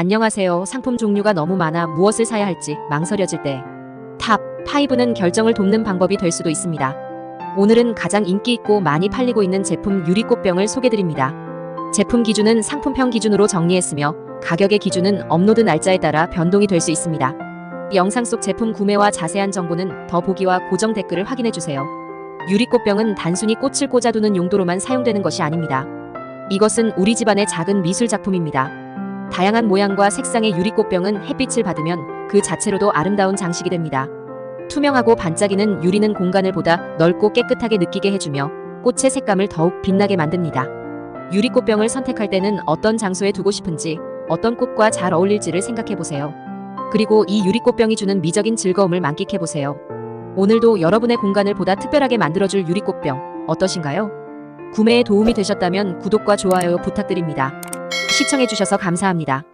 안녕하세요. 상품 종류가 너무 많아 무엇을 사야 할지 망설여질 때. 탑 5는 결정을 돕는 방법이 될 수도 있습니다. 오늘은 가장 인기 있고 많이 팔리고 있는 제품 유리꽃병을 소개드립니다. 제품 기준은 상품평 기준으로 정리했으며 가격의 기준은 업로드 날짜에 따라 변동이 될 수 있습니다. 영상 속 제품 구매와 자세한 정보는 더보기와 고정 댓글을 확인해 주세요. 유리꽃병은 단순히 꽃을 꽂아두는 용도로만 사용되는 것이 아닙니다. 이것은 우리 집안의 작은 미술 작품입니다. 다양한 모양과 색상의 유리꽃병은 햇빛을 받으면 그 자체로도 아름다운 장식이 됩니다. 투명하고 반짝이는 유리는 공간을 보다 넓고 깨끗하게 느끼게 해주며 꽃의 색감을 더욱 빛나게 만듭니다. 유리꽃병을 선택할 때는 어떤 장소에 두고 싶은지, 어떤 꽃과 잘 어울릴지를 생각해 보세요. 그리고 이 유리꽃병이 주는 미적인 즐거움을 만끽해 보세요. 오늘도 여러분의 공간을 보다 특별하게 만들어줄 유리꽃병 어떠신가요? 구매에 도움이 되셨다면 구독과 좋아요 부탁드립니다. 시청해주셔서 감사합니다.